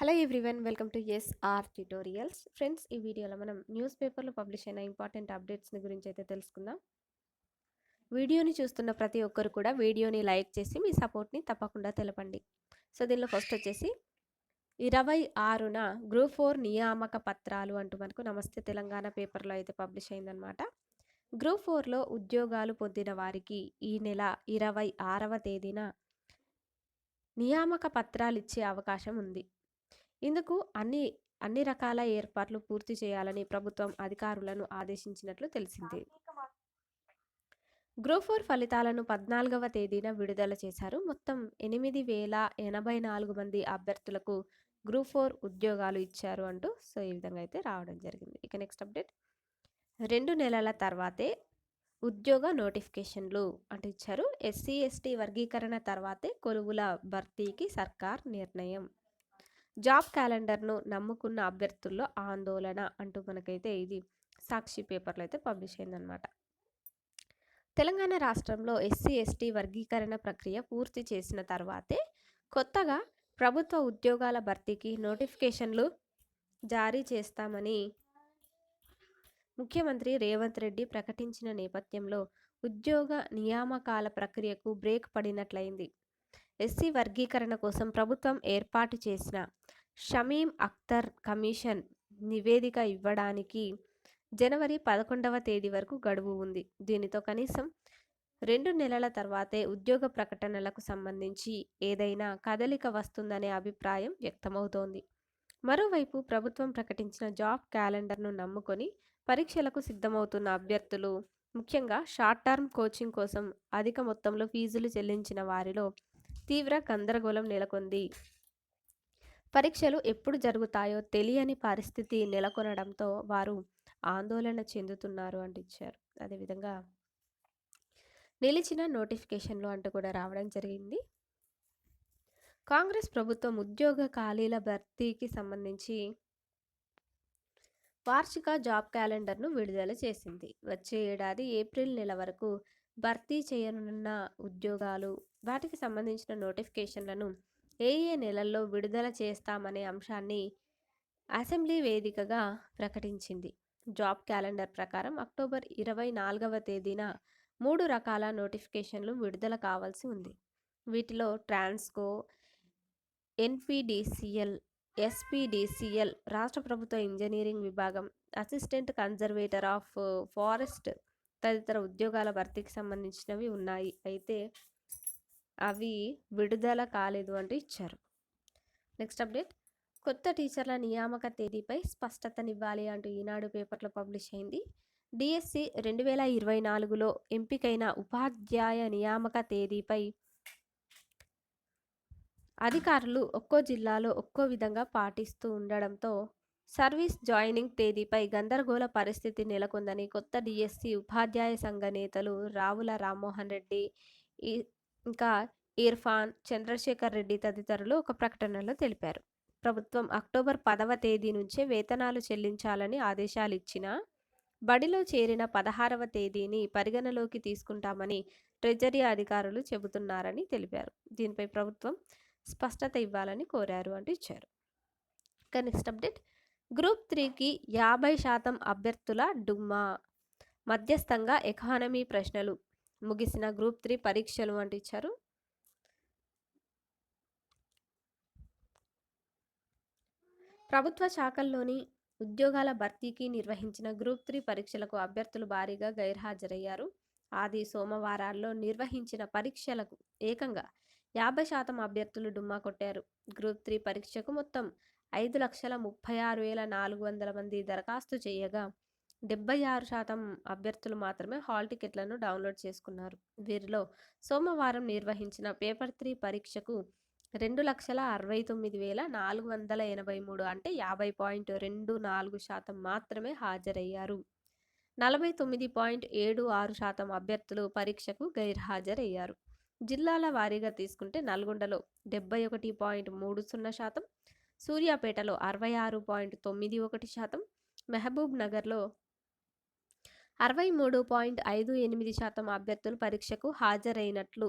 Hello everyone welcome to S R tutorials friends ఈ వీడియోలో మనం న్యూస్ పేపర్లో పబ్లిష్ అయిన ఇంపార్టెంట్ అప్డేట్స్ని గురించి అయితే తెలుసుకుందాం. వీడియోని చూస్తున్న ప్రతి ఒక్కరు కూడా వీడియోని లైక్ చేసి మీ సపోర్ట్ని తప్పకుండా తెలపండి. సో దీనిలో ఫస్ట్ వచ్చేసి ఇరవై ఆరున గ్రూప్ ఫోర్ నియామక పత్రాలు అంటూ మనకు నమస్తే తెలంగాణ పేపర్లో అయితే పబ్లిష్ అయిందనమాట గ్రూప్ ఫోర్లో ఉద్యోగాలు పొందిన వారికి ఈ నెల ఇరవై ఆరవ తేదీన నియామక పత్రాలు ఇచ్చే అవకాశం ఉంది. ఇందుకు అన్ని అన్ని రకాల ఏర్పాట్లు పూర్తి చేయాలని ప్రభుత్వం అధికారులను ఆదేశించినట్లు తెలిసింది. గ్రూప్ ఫోర్ ఫలితాలను పద్నాలుగవ తేదీన విడుదల చేశారు. మొత్తం ఎనిమిది వేల ఎనభై నాలుగు మంది అభ్యర్థులకు గ్రూప్ ఫోర్ ఉద్యోగాలు ఇచ్చారు అంటూ సో ఈ విధంగా అయితే రావడం జరిగింది. ఇక నెక్స్ట్ అప్డేట్. రెండు నెలల తర్వాతే ఉద్యోగ నోటిఫికేషన్లు అంటూ ఇచ్చారు. ఎస్సీ ఎస్టీ వర్గీకరణ తర్వాతే కొలువుల భర్తీకి సర్కార్ నిర్ణయం. జాబ్ క్యాలెండర్ను నమ్ముకున్న అభ్యర్థుల్లో ఆందోళన అంటూ మనకైతే ఇది సాక్షి పేపర్లో అయితే పబ్లిష్ అయిందనమాట. తెలంగాణ రాష్ట్రంలో ఎస్సీ ఎస్టీ వర్గీకరణ ప్రక్రియ పూర్తి చేసిన తర్వాతే కొత్తగా ప్రభుత్వ ఉద్యోగాల భర్తీకి నోటిఫికేషన్లు జారీ చేస్తామని ముఖ్యమంత్రి రేవంత్ రెడ్డి ప్రకటించిన నేపథ్యంలో ఉద్యోగ నియామకాల ప్రక్రియకు బ్రేక్ పడినట్లయింది. ఎస్సీ వర్గీకరణ కోసం ప్రభుత్వం ఏర్పాటు చేసిన షమీం అఖ్తర్ కమిషన్ నివేదిక ఇవ్వడానికి జనవరి పదకొండవ తేదీ వరకు గడువు ఉంది. దీనితో కనీసం రెండు నెలల తర్వాతే ఉద్యోగ ప్రకటనలకు సంబంధించి ఏదైనా కదలిక వస్తుందనే అభిప్రాయం వ్యక్తమవుతోంది. మరోవైపు ప్రభుత్వం ప్రకటించిన జాబ్ క్యాలెండర్ను నమ్ముకొని పరీక్షలకు సిద్ధమవుతున్న అభ్యర్థులు ముఖ్యంగా షార్ట్ టర్మ్ కోచింగ్ కోసం అధిక మొత్తంలో ఫీజులు చెల్లించిన వారిలో తీవ్ర గందరగోళం నెలకొంది. పరీక్షలు ఎప్పుడు జరుగుతాయో తెలియని పరిస్థితి నెలకొనడంతో వారు ఆందోళన చెందుతున్నారు అంటూ ఇచ్చారు అదేవిధంగా నిలిచిన నోటిఫికేషన్లు అంటూ కూడా రావడం జరిగింది. కాంగ్రెస్ ప్రభుత్వం ఉద్యోగ ఖాళీల భర్తీకి సంబంధించి వార్షిక జాబ్ క్యాలెండర్ను విడుదల చేసింది. వచ్చే ఏడాది ఏప్రిల్ నెల వరకు భర్తీ చేయనున్న ఉద్యోగాలు వాటికి సంబంధించిన నోటిఫికేషన్లను ఏ ఏ నెలల్లో విడుదల చేస్తామనే అంశాన్ని అసెంబ్లీ వేదికగా ప్రకటించింది. జాబ్ క్యాలెండర్ ప్రకారం అక్టోబర్ ఇరవై నాలుగవ తేదీన మూడు రకాల నోటిఫికేషన్లు విడుదల కావాల్సి ఉంది. వీటిలో ట్రాన్స్కో ఎన్పిడిసిఎల్ ఎస్పిడిసిఎల్ రాష్ట్ర ప్రభుత్వ ఇంజనీరింగ్ విభాగం అసిస్టెంట్ కన్జర్వేటర్ ఆఫ్ ఫారెస్ట్ తదితర ఉద్యోగాల భర్తీకి సంబంధించినవి ఉన్నాయి. అయితే అవి విడుదల కాలేదు అంటూ ఇచ్చారు. Next update. కొత్త టీచర్ల నియామక తేదీపై స్పష్టతనివ్వాలి అంటూ ఈనాడు పేపర్లో పబ్లిష్ అయింది. డిఎస్సి రెండు వేల ఇరవై నాలుగులో ఎంపికైన ఉపాధ్యాయ నియామక తేదీపై అధికారులు ఒక్కో జిల్లాలో ఒక్కో విధంగా పాటిస్తూ ఉండడంతో సర్వీస్ జాయినింగ్ తేదీపై గందరగోళ పరిస్థితి నెలకొందని కొత్త డిఎస్సి ఉపాధ్యాయ సంఘ నేతలు రావుల రామ్మోహన్ రెడ్డి ఇంకా ఇర్ఫాన్ చంద్రశేఖర్ రెడ్డి తదితరులు ఒక ప్రకటనలో తెలిపారు. ప్రభుత్వం అక్టోబర్ పదవ తేదీ నుంచే వేతనాలు చెల్లించాలని ఆదేశాలు ఇచ్చినా బడిలో చేరిన పదహారవ తేదీని పరిగణలోకి తీసుకుంటామని ట్రెజరీ అధికారులు చెబుతున్నారని తెలిపారు. దీనిపై ప్రభుత్వం స్పష్టత ఇవ్వాలని కోరారు అంటూ ఇచ్చారు. ఇక నెక్స్ట్ అప్డేట్ గ్రూప్ త్రీకి యాభై శాతం అభ్యర్థుల డుమ్మా మధ్యస్థంగా ఎకానమీ ప్రశ్నలు ముగిసిన గ్రూప్ త్రీ పరీక్షలు అంటూ ఇచ్చారు. ప్రభుత్వ శాఖల్లోని ఉద్యోగాల భర్తీకి నిర్వహించిన గ్రూప్ త్రీ పరీక్షలకు అభ్యర్థులు భారీగా గైర్హాజరయ్యారు. ఆది సోమవారాల్లో నిర్వహించిన పరీక్షలకు ఏకంగా యాభై శాతం అభ్యర్థులు డుమ్మా కొట్టారు. గ్రూప్ త్రీ పరీక్షకు మొత్తం ఐదు లక్షల ముప్పై ఆరు వేల నాలుగు వందల మంది దరఖాస్తు చేయగా డెబ్బై ఆరు శాతం అభ్యర్థులు మాత్రమే హాల్ టికెట్లను డౌన్లోడ్ చేసుకున్నారు. వీరిలో సోమవారం నిర్వహించిన పేపర్ త్రీ పరీక్షకు రెండు లక్షల అరవై తొమ్మిది వేల నాలుగు వందల ఎనభై మూడు అంటే యాభై పాయింట్ రెండు నాలుగు శాతం మాత్రమే హాజరయ్యారు. నలభై తొమ్మిది పాయింట్ ఏడు ఆరు శాతం అభ్యర్థులు పరీక్షకు గైర్హాజరయ్యారు. జిల్లాల వారీగా తీసుకుంటే నల్గొండలో డెబ్బై ఒకటి పాయింట్ మూడు సున్నా శాతం సూర్యాపేటలో అరవై ఆరు పాయింట్ తొమ్మిది ఒకటి శాతం మహబూబ్ నగర్లో అరవై మూడు పాయింట్ ఐదు ఎనిమిది శాతం అభ్యర్థులు పరీక్షకు హాజరైనట్లు.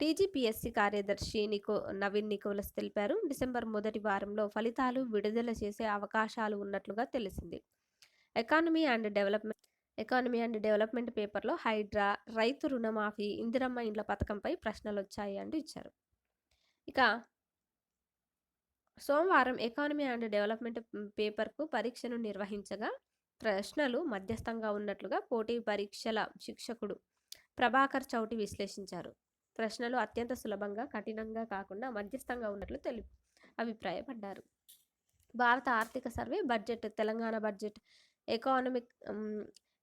టీజీపీఎస్సీ కార్యదర్శి నికో నవీన్ నికోలస్ తెలిపారు. డిసెంబర్ మొదటి వారంలో ఫలితాలు విడుదల చేసే అవకాశాలు ఉన్నట్లుగా తెలిసింది. Economy and development economy and development పేపర్లో హైడ్రా రైతు రుణమాఫీ ఇందిరమ్మ ఇండ్ల పథకంపై ప్రశ్నలు వచ్చాయి అంటూ ఇచ్చారు. ఇక సోమవారం ఎకానమీ అండ్ డెవలప్మెంట్ పేపర్కు పరీక్షను నిర్వహించగా ప్రశ్నలు మధ్యస్థంగా ఉన్నట్లుగా పోటీ పరీక్షల శిక్షకుడు ప్రభాకర్ చౌటి విశ్లేషించారు. ప్రశ్నలు అత్యంత సులభంగా కఠినంగా కాకుండా మధ్యస్థంగా ఉన్నట్లు తెలి అభిప్రాయపడ్డారు. భారత ఆర్థిక survey budget Telangana budget economic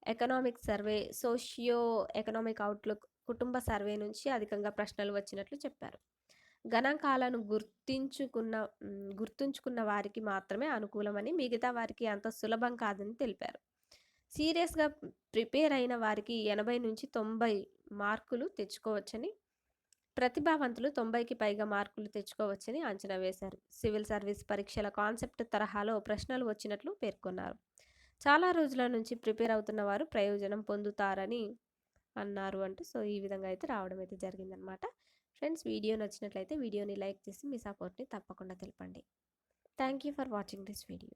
economic survey socio economic outlook కుటుంబ సర్వే నుంచి అధికంగా ప్రశ్నలు వచ్చినట్లు చెప్పారు. గణాంకాలను గుర్తించుకున్న గుర్తుంచుకున్న వారికి మాత్రమే అనుకూలమని మిగతా వారికి అంత సులభం కాదని తెలిపారు. సీరియస్గా ప్రిపేర్ అయిన వారికి ఎనభై నుంచి తొంభై మార్కులు తెచ్చుకోవచ్చని ప్రతిభావంతులు తొంభైకి పైగా మార్కులు తెచ్చుకోవచ్చని అంచనా వేశారు. సివిల్ సర్వీస్ పరీక్షల కాన్సెప్ట్ తరహాలో ప్రశ్నలు వచ్చినట్లు పేర్కొన్నారు. చాలా రోజుల నుంచి ప్రిపేర్ అవుతున్న వారు ప్రయోజనం పొందుతారని అన్నారు అంటూ సో ఈ విధంగా అయితే రావడం అయితే జరిగిందనమాట. ఫ్రెండ్స్ వీడియో నచ్చినట్లయితే వీడియోని లైక్ చేసి మీ సపోర్ట్ని తప్పకుండా తెలపండి. Thank you for watching this video.